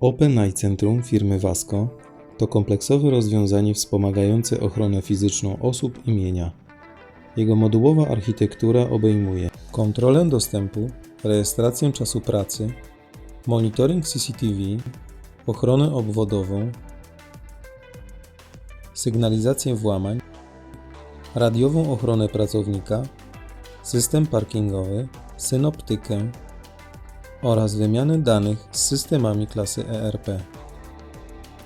OpenEye Centrum firmy Vasco to kompleksowe rozwiązanie wspomagające ochronę fizyczną osób i mienia. Jego modułowa architektura obejmuje kontrolę dostępu, rejestrację czasu pracy, monitoring CCTV, ochronę obwodową, sygnalizację włamań, radiową ochronę pracownika, system parkingowy, synoptykę oraz wymianę danych z systemami klasy ERP.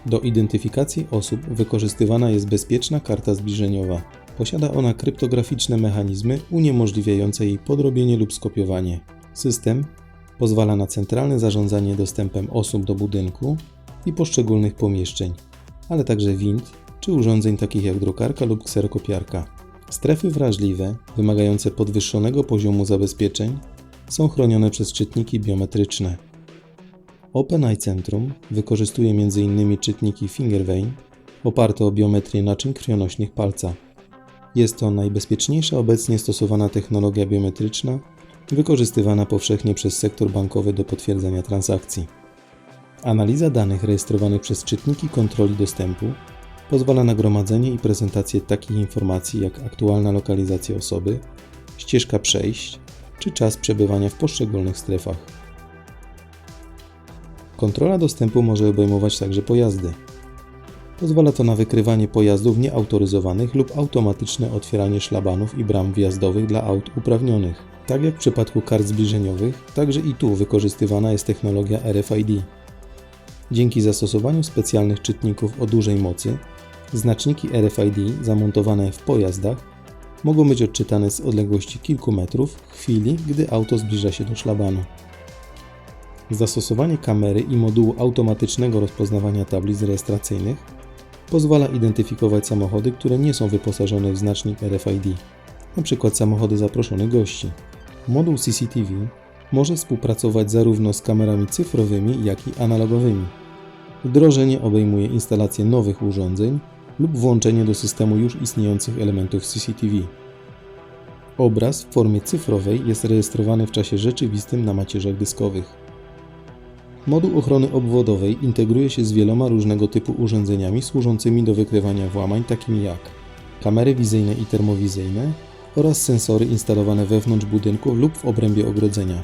Do identyfikacji osób wykorzystywana jest bezpieczna karta zbliżeniowa. Posiada ona kryptograficzne mechanizmy uniemożliwiające jej podrobienie lub skopiowanie. System pozwala na centralne zarządzanie dostępem osób do budynku i poszczególnych pomieszczeń, ale także wind czy urządzeń takich jak drukarka lub kserokopiarka. Strefy wrażliwe, wymagające podwyższonego poziomu zabezpieczeń, są chronione przez czytniki biometryczne. OpenEye Centrum wykorzystuje m.in. czytniki Fingervein oparte o biometrię naczyń krwionośnych palca. Jest to najbezpieczniejsza obecnie stosowana technologia biometryczna, wykorzystywana powszechnie przez sektor bankowy do potwierdzania transakcji. Analiza danych rejestrowanych przez czytniki kontroli dostępu pozwala na gromadzenie i prezentację takich informacji jak aktualna lokalizacja osoby, ścieżka przejść czy czas przebywania w poszczególnych strefach. Kontrola dostępu może obejmować także pojazdy. Pozwala to na wykrywanie pojazdów nieautoryzowanych lub automatyczne otwieranie szlabanów i bram wjazdowych dla aut uprawnionych. Tak jak w przypadku kart zbliżeniowych, także i tu wykorzystywana jest technologia RFID. Dzięki zastosowaniu specjalnych czytników o dużej mocy, znaczniki RFID zamontowane w pojazdach mogą być odczytane z odległości kilku metrów w chwili, gdy auto zbliża się do szlabanu. Zastosowanie kamery i modułu automatycznego rozpoznawania tablic rejestracyjnych pozwala identyfikować samochody, które nie są wyposażone w znacznik RFID, np. samochody zaproszonych gości. Moduł CCTV może współpracować zarówno z kamerami cyfrowymi, jak i analogowymi. Wdrożenie obejmuje instalację nowych urządzeń lub włączenie do systemu już istniejących elementów CCTV. Obraz w formie cyfrowej jest rejestrowany w czasie rzeczywistym na macierzach dyskowych. Moduł ochrony obwodowej integruje się z wieloma różnego typu urządzeniami służącymi do wykrywania włamań, takimi jak kamery wizyjne i termowizyjne oraz sensory instalowane wewnątrz budynków lub w obrębie ogrodzenia,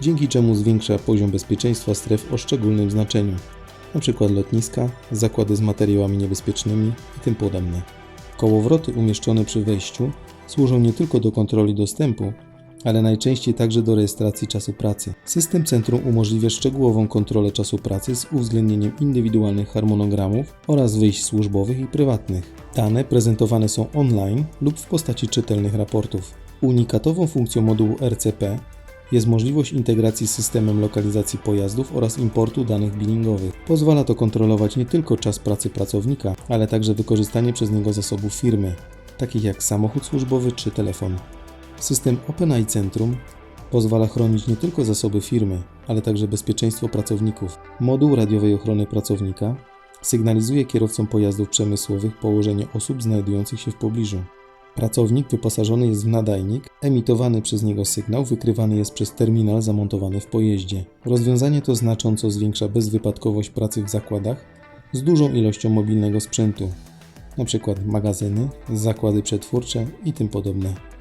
dzięki czemu zwiększa poziom bezpieczeństwa stref o szczególnym znaczeniu, np. lotniska, zakłady z materiałami niebezpiecznymi i tym podobne. Kołowroty umieszczone przy wejściu służą nie tylko do kontroli dostępu, ale najczęściej także do rejestracji czasu pracy. System centrum umożliwia szczegółową kontrolę czasu pracy z uwzględnieniem indywidualnych harmonogramów oraz wyjść służbowych i prywatnych. Dane prezentowane są online lub w postaci czytelnych raportów. Unikatową funkcją modułu RCP jest możliwość integracji z systemem lokalizacji pojazdów oraz importu danych billingowych. Pozwala to kontrolować nie tylko czas pracy pracownika, ale także wykorzystanie przez niego zasobów firmy, takich jak samochód służbowy czy telefon. System OpenEye Centrum pozwala chronić nie tylko zasoby firmy, ale także bezpieczeństwo pracowników. Moduł radiowej ochrony pracownika sygnalizuje kierowcom pojazdów przemysłowych położenie osób znajdujących się w pobliżu. Pracownik wyposażony jest w nadajnik, emitowany przez niego sygnał wykrywany jest przez terminal zamontowany w pojeździe. Rozwiązanie to znacząco zwiększa bezwypadkowość pracy w zakładach z dużą ilością mobilnego sprzętu, np. magazyny, zakłady przetwórcze i tym podobne.